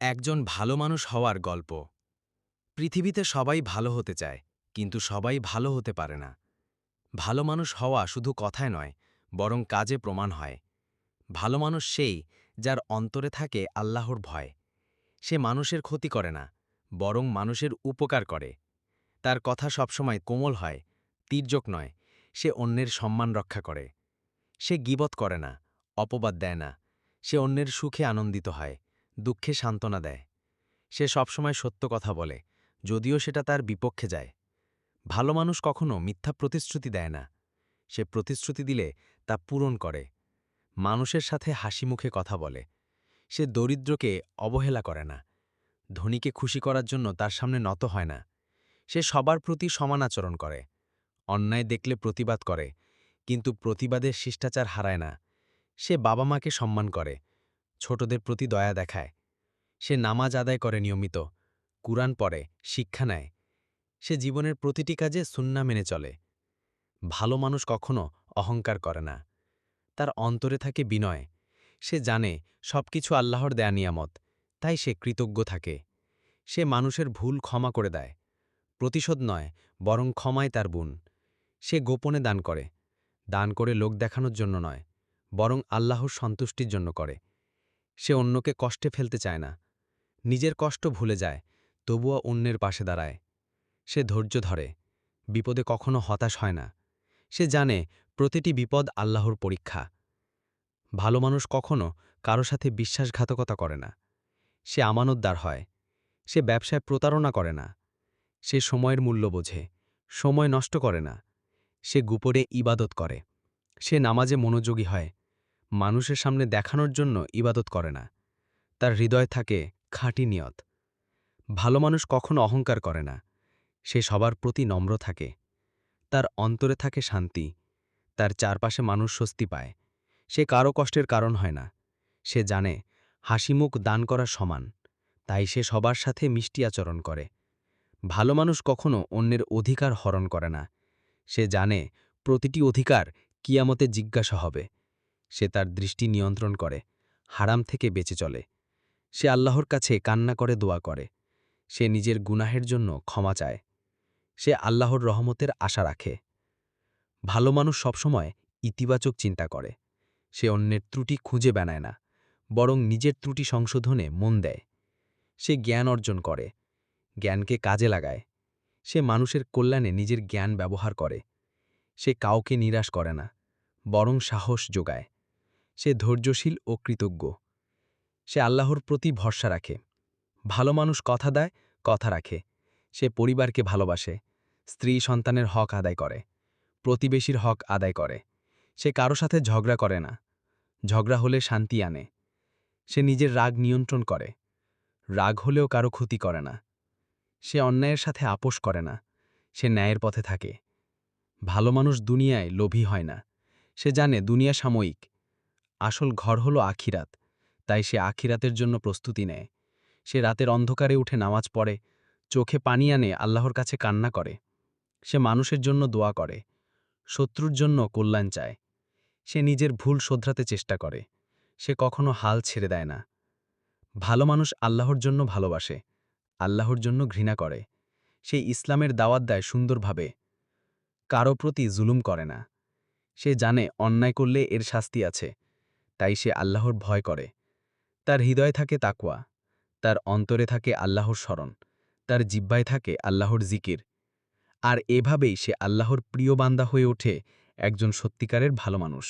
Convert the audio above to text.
একজন ভালো মানুষ হওয়ার গল্প। পৃথিবীতে সবাই ভালো হতে চায়, কিন্তু সবাই ভালো হতে পারে না। ভালো মানুষ হওয়া শুধু কথায় নয়, বরং কাজে প্রমাণ হয়। ভালো মানুষ সেই যার অন্তরে থাকে আল্লাহর ভয়। সে মানুষের ক্ষতি করে না, বরং মানুষের উপকার করে। তার কথা সবসময় কোমল হয়, তীর্যক নয়, সে অন্যের সম্মান রক্ষা করে। সে গিবত করে না, অপবাদ দেয় না, সে অন্যের সুখে আনন্দিত হয়। দুঃখে সান্ত্বনা দেয়। সে সবসময় সত্য কথা বলে, যদিও সেটা তার বিপক্ষে যায়। ভালো মানুষ কখনো মিথ্যা প্রতিশ্রুতি দেয় না। সে প্রতিশ্রুতি দিলে তা পূরণ করে। মানুষের সাথে হাসি মুখে কথা বলে। সে দরিদ্রকে অবহেলা করে না। ধনীকে খুশি করার জন্য তার সামনে নত হয় না। সে সবার প্রতি সমান আচরণ করে। অন্যায় দেখলে প্রতিবাদ করে, কিন্তু প্রতিবাদের শিষ্টাচার হারায় না। সে বাবা মাকে সম্মান করে। ছোটদের প্রতি দয়া দেখায়। সে নামাজ আদায় করে নিয়মিত, কুরআন পড়ে, শিক্ষা নেয়। সে জীবনের প্রতিটি কাজে সুন্না মেনে চলে। ভালো মানুষ কখনো অহংকার করে না। তার অন্তরে থাকে বিনয়। সে জানে সবকিছু আল্লাহর দেয়া নিয়ামত, তাই সে কৃতজ্ঞ থাকে। সে মানুষের ভুল ক্ষমা করে দেয়। প্রতিশোধ নয়, বরং ক্ষমায় তার বুন সে গোপনে দান করে। দান করে লোক দেখানোর জন্য নয়, বরং আল্লাহর সন্তুষ্টির জন্য করে। সে অন্যকে কষ্টে ফেলতে চায় না। নিজের কষ্ট ভুলে যায়, তবুও অন্যের পাশে দাঁড়ায়। সে ধৈর্য ধরে, বিপদে কখনো হতাশ হয় না। সে জানে, প্রতিটি বিপদ আল্লাহর পরীক্ষা। ভালো মানুষ কখনো কারও সাথে বিশ্বাসঘাতকতা করে না। সে আমানতদার হয়, সে ব্যবসায় প্রতারণা করে না। সে সময়ের মূল্য বোঝে, সময় নষ্ট করে না। সে গুপরে ইবাদত করে। সে নামাজে মনোযোগী হয় মানুষের সামনে দেখানোর জন্য ইবাদত করে না। তার হৃদয় থাকে খাঁটি নিয়ত। ভালো মানুষ কখনো অহংকার করে না। সে সবার প্রতি নম্র থাকে। তার অন্তরে থাকে শান্তি। তার চারপাশে মানুষ স্বস্তি পায়। সে কারও কষ্টের কারণ হয় না। সে জানে হাসিমুখ দান করা সমান। তাই সে সবার সাথে মিষ্টি আচরণ করে। ভালো মানুষ কখনো অন্যের অধিকার হরণ করে না। সে জানে, প্রতিটি অধিকার কিয়ামতে জিজ্ঞাসা হবে। সে তার দৃষ্টি নিয়ন্ত্রণ করে, হারাম থেকে বেঁচে চলে। সে আল্লাহর কাছে কান্না করে, দোয়া করে। সে নিজের গুনাহের জন্য ক্ষমা চায়। সে আল্লাহর রহমতের আশা রাখে। ভালো মানুষ সবসময় ইতিবাচক চিন্তা করে। সে অন্যের ত্রুটি খুঁজে বেনায় না, বরং নিজের ত্রুটি সংশোধনে মন দেয়। সে জ্ঞান অর্জন করে, জ্ঞানকে কাজে লাগায়। সে মানুষের কল্যাণে নিজের জ্ঞান ব্যবহার করে। সে কাউকে নিরাশ করে না, বরং সাহস যোগায়। সে ধৈর্যশীল ও কৃতজ্ঞ। সে আল্লাহর প্রতি ভরসা রাখে। ভালো মানুষ কথা দেয়, কথা রাখে। সে পরিবারকে ভালোবাসে। স্ত্রী সন্তানের হক আদায় করে। প্রতিবেশীর হক আদায় করে। সে কারও সাথে ঝগড়া করে না। ঝগড়া হলে শান্তি আনে। সে নিজের রাগ নিয়ন্ত্রণ করে। রাগ হলেও কারও ক্ষতি করে না। সে অন্যায়ের সাথে আপোষ করে না। সে ন্যায়ের পথে থাকে। ভালো মানুষ দুনিয়ায় লোভী হয় না। সে জানে দুনিয়া সাময়িক। আসল ঘর হলো আখিরাত, তাই সে আখিরাতের জন্য প্রস্তুতি নেয়। সে রাতের অন্ধকারে উঠে নামাজ পড়ে, চোখে পানি আনে, আল্লাহর কাছে কান্না করে। সে মানুষের জন্য দোয়া করে, শত্রুর জন্য কল্যাণ চায়। সে নিজের ভুল শোধরাতে চেষ্টা করে, সে কখনো হাল ছেড়ে দেয় না। ভালো মানুষ আল্লাহর জন্য ভালোবাসে, আল্লাহর জন্য ঘৃণা করে। সে ইসলামের দাওয়াত দেয় সুন্দরভাবে, কারও প্রতি জুলুম করে না। সে জানে অন্যায় করলে এর শাস্তি আছে। তাই সে আল্লাহর ভয় করে। তার হৃদয়ে থাকে তাকুয়া তার অন্তরে থাকে আল্লাহর স্মরণ, তার জিব্বায় থাকে আল্লাহর জিকির। আর এভাবেই সে আল্লাহর প্রিয় বান্দা হয়ে ওঠে একজন সত্যিকারের ভালো মানুষ।